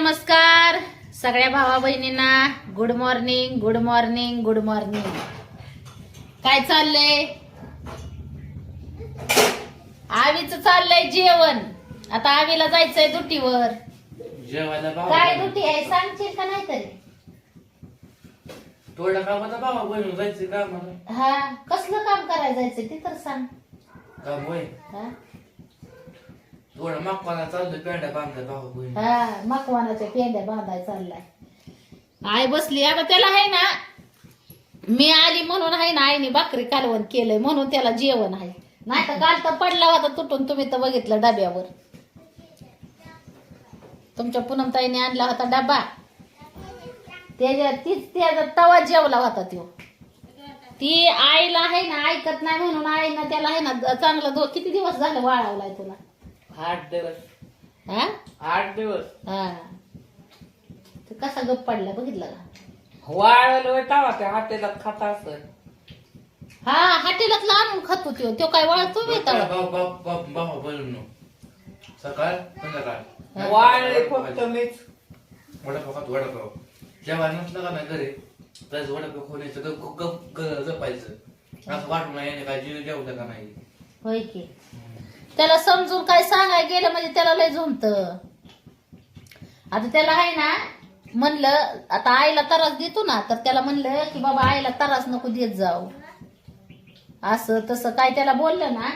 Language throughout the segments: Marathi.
नमस्कार. सगळ्या भावा बहिणींना good morning good morning good morning काय चाललंय? आवीच चाललंय जेवण. आता आवीला जायचंय दुटीवर. जेवायला काय भावा दुटी आहे? सांगशील का नाही तरी थोडं कामाचा भावा जायचं कामाला. हा कसलं काम करायला जायचंय ते तर सांग. काम होय. हा? पेंड्या बहीण हा मकवानाच्या पेंड्या बांधाय चाललाय आई बसली आता त्याला आहे ना मी आली म्हणून आहे ना आईने भाकरी कालवण केलंय म्हणून त्याला जेवण आहे नाही तर काल तर पडला होता तुटून तुम्ही तर बघितलं डब्यावर तुमच्या पूनमताईने आणला होता डबा त्याच्या तीच त्याचा तवा जेवला होता तो ती आईला आहे ना ऐकत नाही म्हणून आईनं त्याला आहे ना चांगला दो किती दिवस झाले वाळवलाय तुला आठ दिवस हा आठ दिवस हा ते कसा गप पडला बघितलं का वाळलं तावा त्या हॉटेलात खाता असत हा हाटेलातला आणून खातो त्यो तो काय वाळतो मी बनून सकाळ संध्याकाळ वाळले फक्त मीच वडापाव खातो वडापाव जेव्हा नसलं का नाही घरी त्याच वडापाव खोलायचं गप गप गप जपायचं असं वाटून नाही याने काय जीव जेवलं का नाही होय की त्याला समजून काय सांगाय गेलं म्हणजे त्याला लय झुमत. आता त्याला आहे ना म्हणलं आता आईला त्रास देतो ना तर त्याला म्हणलं की बाबा आईला त्रास नको देत जाऊ. असं तसं काय त्याला बोललं ना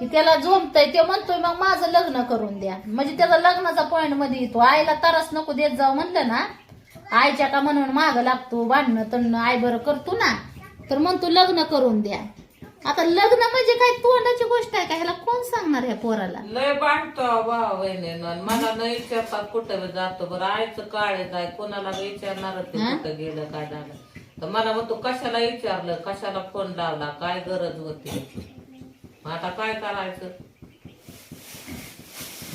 की त्याला झोमतय ते म्हणतोय मग माझं लग्न करून द्या. म्हणजे त्याचा लग्नाचा पॉइंटमध्ये येतो. आईला त्रास नको देत जाऊ म्हणलं ना आईच्या का म्हणून माग लागतो भांडणं तणं आई बरं करतो ना तर म्हणतो लग्न करून द्या. आता लग्न म्हणजे काय? तोंडाची गोष्ट आहे का? ह्याला कोण सांगणार ह्या पोराला? लय बांधतो भावा बहिणीनं मला न विचारतात कुठं बी जातो बरं? आईचं काळे जाय कोणाला विचारणार ते हा? कुठं गेलं काय झालं? तर मला म्हणतो कशाला विचारलं? कशाला फोन लावला? काय गरज होती? मग आता काय करायचं?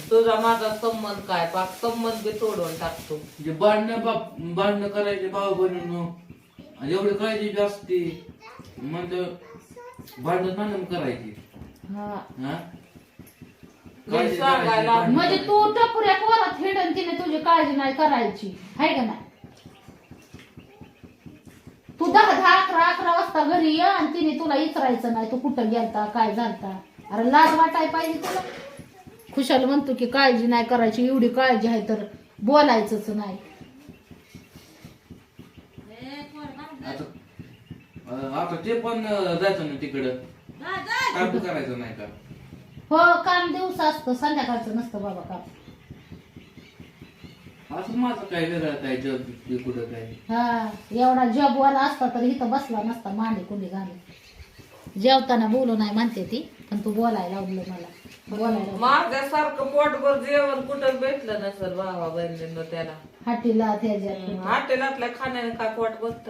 तुझा माझा संबंध काय? पाक संबंध बी तोडून टाकतो. म्हणजे भांडणं बाप भांडणं करायचे भाऊ बनून आणि एवढी काळजी बी असते म्हणलं भांडण भांडण करायची. हा. हा? लय सांगायला म्हणजे तू टपुऱ्या पोरात हिडन तिने तुझी काळजी नाही करायची. आहे का नाही? तू दहा दहा अकरा अकरा वाजता घरी ये आणि तिने तुला इचरायचं नाही. तू कुठं गेलता काय झालता? अरे लाज वाटाय पाहिजे तुला. खुशाल म्हणतो की काळजी नाही करायची. एवढी काळजी आहे तर बोलायचंच नाही. आता अं, आता ते पण अं, जायचं ना तिकडं. बी करायचं नाही का? हो काम दिवस असतं संध्याकाळचं नसतं बाबा काम. असं माझं काय वेगळं काय जग कुठं काय? हा एवढा जॉब वाला असता तर इथं बसला नसता मांडी कुंडी घालून. जेवताना बोलू नाही म्हणते ती पण तू बोलायला लावलं मला. बोलायला लावलं. माझ्यासारखं पोटभर जेवण कुठं भेटलं नसेल भावा बहिणीनं त्याला. हाटीला त्याच्यात. हॉटेलातल्या खाण्याने काय पोट बसत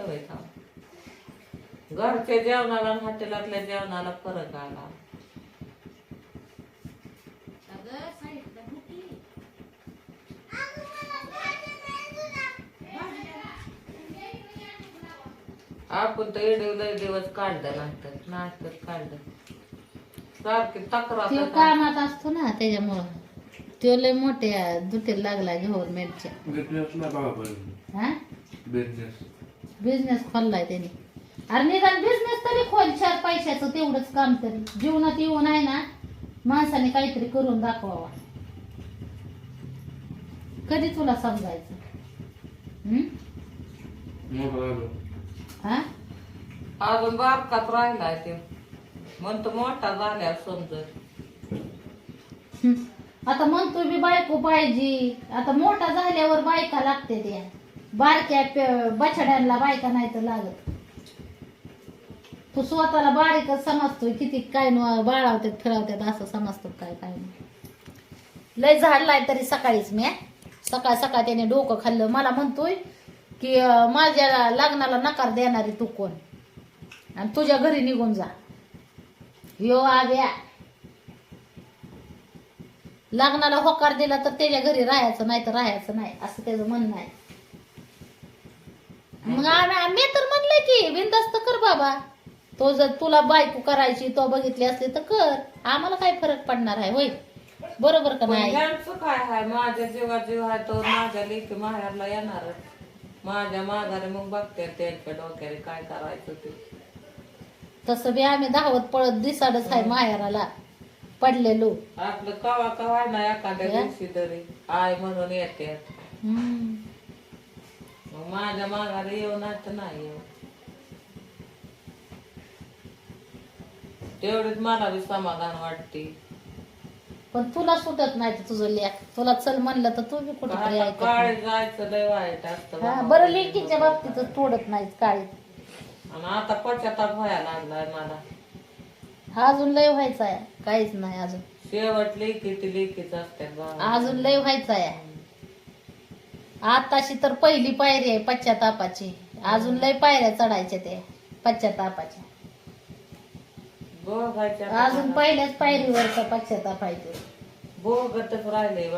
घरच्या जेवणाला आणि हॉटेलातल्या जेवणाला फरक आला. आपण तर एवढे लय दिवस काढलं नाटक नाटक काढलं. सारखी तक्रार तो कामात असतो ना त्याच्यामुळं. तो लय मोठ्या दुटीला लागला गव्हर्नमेंटच्या बिझनेस ना बाबा बनून हा? बिझनेस बिझनेस खोललाय त्याने. अरे निदान बिझनेस तरी खोल चार पैशाचं तेवढंच काम तरी. जीवनात येऊन आहे ना माणसाने काहीतरी करून दाखवावा. कधी तुला समजायचं? हा? अजून बारकात राहिलाय ते. म्हणतो मोठा झाल्या समजत हम्म. आता म्हणतो मी बायको पाहिजे. आता मोठा झाल्यावर बायका लागते त्या. बारक्या प- बछड्यांना बायका नाही तर लागत. तू स्वतःला बारीकच समजतोय किती काय न बाळावतात फिरवतात असं समजतो काय काय नाही. लय झाडलाय तरी सकाळीच मी सकाळ सकाळ त्याने डोकं खाल्लं. मला म्हणतोय की माझ्या लग्नाला नकार देणारी तू कोण? आणि तुझ्या घरी निघून जा. यो आव्या लग्नाला होकार दिला तर त्याच्या घरी राहायचं नाही तर राहायचं नाही असं त्याचं म्हणणं आहे. मग आम्ही मी तर म्हणलंय की बिंदास्त कर बाबा. तो जर तुला बायको करायची तो बघितली असली तर कर. आम्हाला काय फरक पडणार आहे होय? बरोबर का नाही? ह्यांचं काय आहे? माझ्या जीवा जीव आहे तो माझ्या लेखी माहेरला येणार माझ्या माघारी मग बघते त्यांच्या डोक्याने काय करायचं ते. तसं बी आम्ही धावत पळत दिसाडच आहे माहेराला. पडलेलो. आपलं कवा कवा ना एखाद्या? दिवशी तरी. आय म्हणून येते. हम्म. मग माझ्या माघारी येऊ ना तर नाही येऊ. तेवढीच मला बी समाधान वाटते. पण तुला सुटत नाही तर तुझं लेख. तुला चल म्हणलं तर तू बी आता ऐकत काळी नाही. जायचं लय वाईट असतं हा, बाबा. बरं लेकीच्या बाबतीत तोडत नाहीत काळी. आणि आता पश्चाताप व्हायला लागलाय मला. हा अजून लय व्हायचा आहे काहीच नाही अजून. शेवट लेखी ती लेखीच असतात बाबा. अजून लय व्हायचा आहे आताशी तर पहिली पायरी आहे पश्चातापाची. अजून लय पायऱ्या चढायच्या ते पश्चातापाच्या. अजून पहिल्याच पायरीवरचा पश्चाताप आहे ते बोगतच राहिले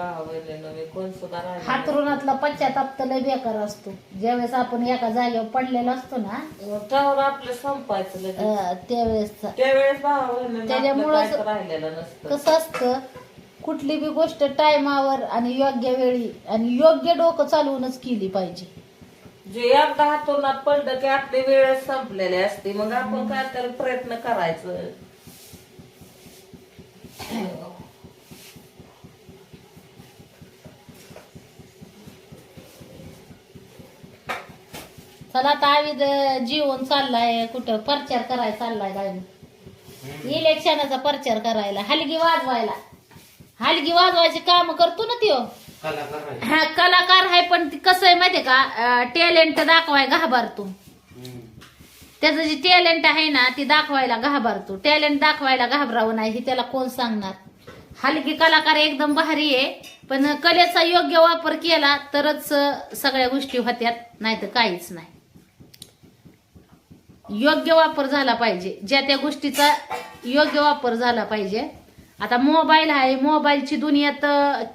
मी कोण सुद्धा राहिले हातरुणातला पश्चाताप तर लय बेकार असतो. ज्यावेळेस आपण एका जागेवर पडलेलो असतो ना त्यावर आपलं संपायचं लगेच. अं, त्यावेळेसचा त्यावेळेस बहिणीनं त्याच्यामुळं असं- राहिलेलं नसतं. कसं असतं कुठली बी गोष्ट टायमावर आणि योग्य वेळी आणि योग्य डोकं चालवूनच केली पाहिजे. जे एकदा हातोनात पडलं की आपली वेळ संपलेली असते. मग आपण काय तर प्रयत्न करायचं. चला आता आम्ही जीवन चाललाय कुठं प्रचार करायला चाललाय गावी इलेक्शनाचा प्रचार करायला. हलगी वाजवायला. हलगी वाजवायची काम करतो ना त्यो. हा कलाकार आहे पण ती कसं आहे माहितीये का? टॅलेंट दाखवाय घाबरतो. त्याचं जे टॅलेंट आहे ना ती दाखवायला घाबरतो. टॅलेंट दाखवायला घाबरावं नाही हे त्याला कोण सांगणार? हलकी कलाकार एकदम भारी आहे पण कलेचा योग्य वापर केला तरच सगळ्या गोष्टी होत्यात नाही तर काहीच नाही. योग्य वापर झाला पाहिजे. ज्या त्या गोष्टीचा योग्य वापर झाला पाहिजे आता मोबाईल आहे मोबाईलची दुनियात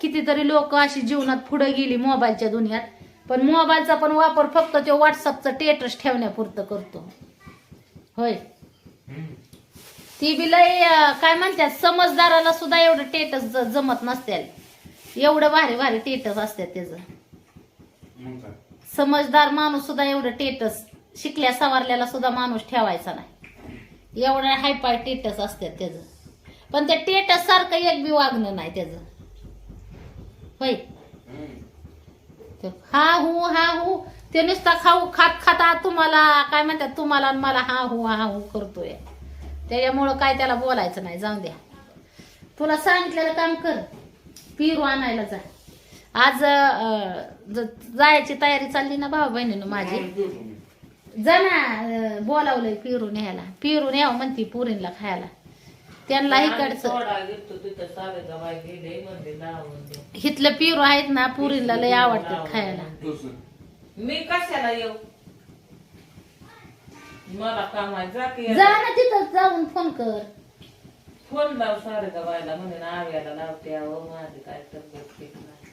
कितीतरी लोक अशी जीवनात पुढे गेली मोबाईलच्या दुनियात. पण मोबाईलचा पण वापर फक्त तो व्हॉट्सअपचं टेटस ठेवण्यापुरतं करतो. होय. ती बी लय काय म्हणतात समजदाराला सुद्धा एवढं टेटस जमत नसते एवढं भारी भारी टेटस असतात त्याचं. समजदार माणूस सुद्धा एवढं टेटस शिकल्या सवारल्याला सुद्धा माणूस ठेवायचा नाही. एवढं हायपाय टेटस असतात त्याचं. पण त्या टेटस सारखं एक बी वागणं नाही त्याचं. होय. हा हू हा हू. ते नुसता खाऊ खात खाता तुम्हाला काय म्हणतात तुम्हाला आणि मला हा हू हा हू करतोय. त्याच्यामुळं काय त्याला बोलायचं नाही जाऊन द्या. तुला सांगितलेलं काम कर. पिरू आणायला जा. आज जायची तयारी चालली ना भाऊ बहिणीनं माझी? जा ना बोलावलंय पिरू न्यायला पिरू न्यावं म्हणती पुरीला खायला. त्यांना इकडचं सोडा घेतो तिथं सारे गवाय गेले म्हणजे लावून दे. हिथलं पिरू आहेत ना पुरीला लय आवडतात खायला. मी कशाला येऊ? मला काम आहे जा की जा ना तिथं जाऊन फोन कर. फोन लाव सारे गवायला म्हणे ना आव्याला लावते अहो माझी काय तब्येत ठीक नाही.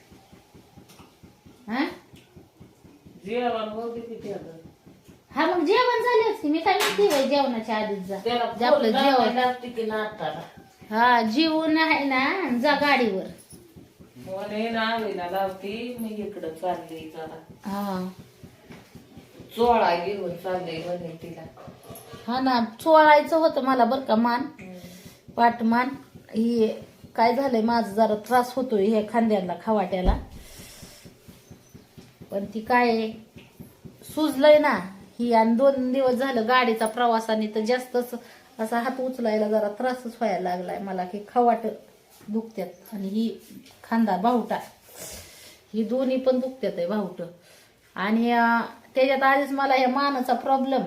हा? जेवण हो किती आता. हा मग जेवण झालेच की मी काय म्हणते बाई जेवणाच्या आधीच जा. आपलं जेवण. हा जीवन आहे ना जा गाडीवर. म्हणे ना आवीला लावती. मी इकडं चालली जरा. हा. चोळा घेऊन चालले म्हणे तिला. हा ना चोळायचं होतं मला बरं का मान. पाटमान ही काय झालंय माझं जरा त्रास होतोय हे खांद्याला खवाट्याला. पण ती काय सुजलंय ना. ही आणि दोन दिवस झालं गाडीचा प्रवासाने तर जास्तच असा हात उचलायला जरा त्रासच व्हायला लागलाय मला. की खवाट दुखत्यात आणि ही खांदा बाहुटा ही दोन्ही पण दुखत्यात आहे बाहुट आणि त्याच्यात आधीच मला या मानाचा प्रॉब्लेम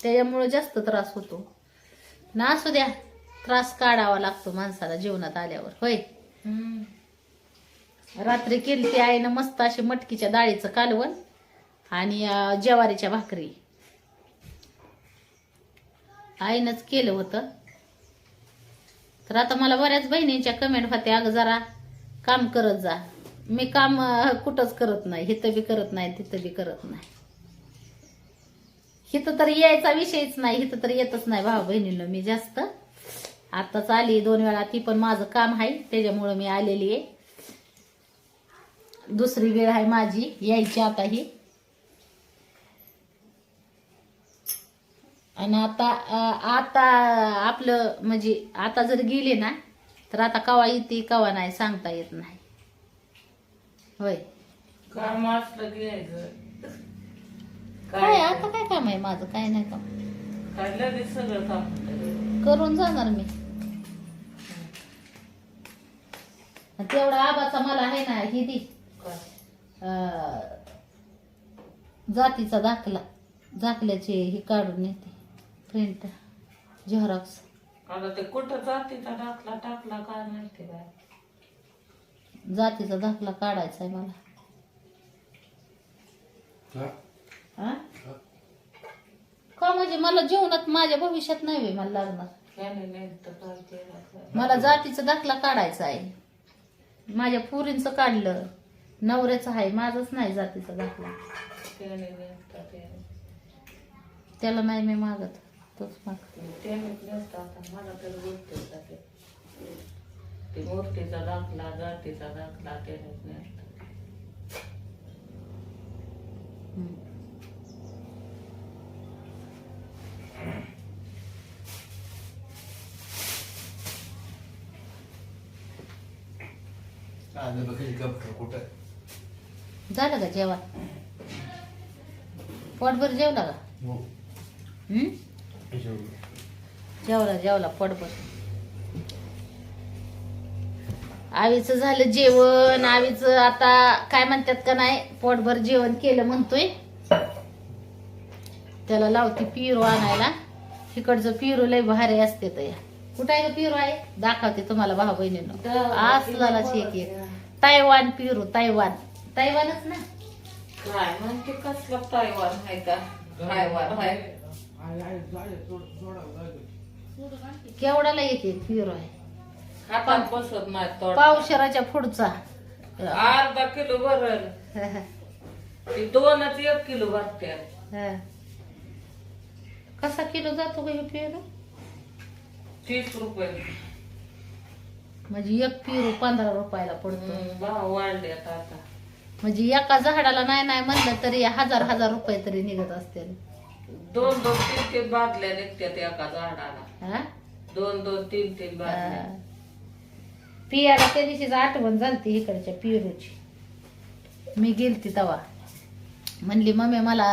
त्याच्यामुळे जास्त त्रास होतो. ना असू द्या त्रास काढावा लागतो माणसाला जीवनात आल्यावर. होय? रात्री केली ती आईनं मस्त अशी मटकीच्या डाळीचं कालवण. आणि ज्वारीच्या भाकरी. आईनंच केलं होतं. तर आता मला बऱ्याच बहिणींच्या कमेंट होत्या अगं जरा काम करत जा. मी काम कुठंच करत नाही. हिथं बी करत नाही तिथं बी करत नाही. हिथं तर यायचा विषयच नाही. हिथं तर येतच नाही भाऊ बहिणीला मी जास्त. आत्ताच आली दोन वेळा ती पण माझं काम आहे त्याच्यामुळं मी आलेली आहे. दुसरी वेळ आहे माझी यायची आता ही. आणि आता आता आपलं म्हणजे आता जर गेले ना तर आता कवा येते कवा नाही सांगता येत नाही. होय. काम असलं की यायचं काय आता काय काम आहे माझं? काय नाही काम. काय लगेच सगळं काम होतं. करून जाणार मी. तेवढा आबाचा मला आहे ना ही दी. जातीचा दाखला. दाखल्याचे हे काढून येते प्रिंट झेरॉक्स आता ते कुठं जातीचा टाकला टाकला काय माहिती बाय जातीचा दाखला काढायचा आहे मला. हा? हा? का म्हणजे मला जीवनात माझ्या भविष्यात नाही मला लागणार. त्याने नाही तर काय केलं काय? मला जातीचा दाखला काढायचा आहे. माझ्या पुरींचं काढलं. नवऱ्याचं आहे माझंच नाही जातीचा दाखला. त्याने नाही तर त्याने. त्याला नाही मी मागत. तोच माग. त्याने नेसतं आता मला तर गोष्ट जाते ते मूर्तीचा दाखला जातीचा दाखला बघ गप कुठं झालं का जेवण? पोटभर जेवला का? हो. हम्म? जेवला जेवला पोटभर आवीचं झालं जेवण. आवीचं आता काय म्हणतात का नाही पोटभर जेवण केलं म्हणतोय. त्याला लावते पिरो आणायला. इकडचं पिरो लय भारी असते तर या कुठं आहे का पिरो आहे दाखवते तुम्हाला भाऊ बहिणीनं. असला शेक एक. तायवान पिरो तायवान तायवानच ना? काय? म्हणते कसलं तायवान आहे का? तायवान आहे? केवढाला एक एक पिरो आहे. हातात बसत नाही तोड. पावशराच्या पुढचा. अर्धा किलो भरल. ती दोनच एक किलो भरते. हा. कसा किलो जातो का हे पेरू? तीस रुपये. म्हणजे एक पेरू पंधरा रुपयाला पडतो. हम्म, भाव आता. म्हणजे एका झाडाला नाही नाही म्हणलं तरी हजार हजार रुपये तरी निघत असते दोन दोन तीन तीन बादल्या निघतात एका झाडाला. हा? दोन दोन तीन तीन बादल्या. हा. पियाला त्या दिवशीच आठवण झालती इकडच्या पिरूची. मी गेलती तवा. म्हणली मम्मी मला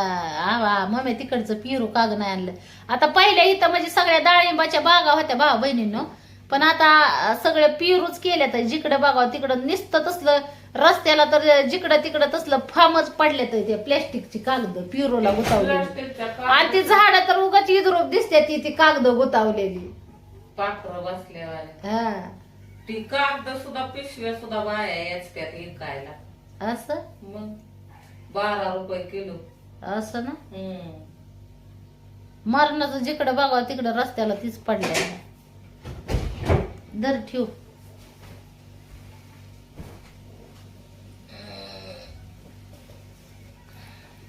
आवा मम्मी तिकडचं पिरू काग नाही आणलं? आता पहिल्या इथं म्हणजे सगळ्या डाळिंबाच्या बागा होत्या भावा बहिणींनो पण आता सगळे पिरूच केल्या तर जिकडं बघावं तिकडं नुसतं तसलं रस्त्याला तर जिकडं तिकडं तसलं फार्मच पडले तर ते प्लॅस्टिकची कागद पिरूला गुतावलेली. प्लास्टिकच्या आणि ती झाडं तर उगाच इद्रूप दिसते ती ती कागद गुतावलेली. पाखरं बसल्यावाले हा. ती कागद सुद्धा पिशव्या सुद्धा बाया याचत्यात विकायला. असं? मग बारा रुपये किलो. असं ना? हम्म. मरणाचं जिकडं बघावं तिकडं रस्त्याला तीच पडल्या दर ठेव.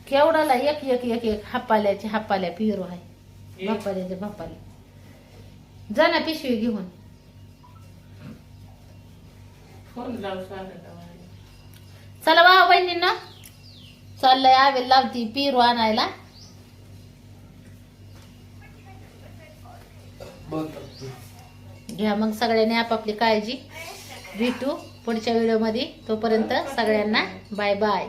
केवढाला एक एक एक एक हापाल्याचे हापाल्या पिरो आहे बापाल्याचे बापाले. जा ना पिशवी घेऊन. चला भाऊ बहिणींना चाललंय आवेल लावती पिरो आणायला. घ्या मग सगळ्यांनी आपापली काळजी. भेटू पुढच्या व्हिडिओमध्ये तोपर्यंत सगळ्यांना बाय बाय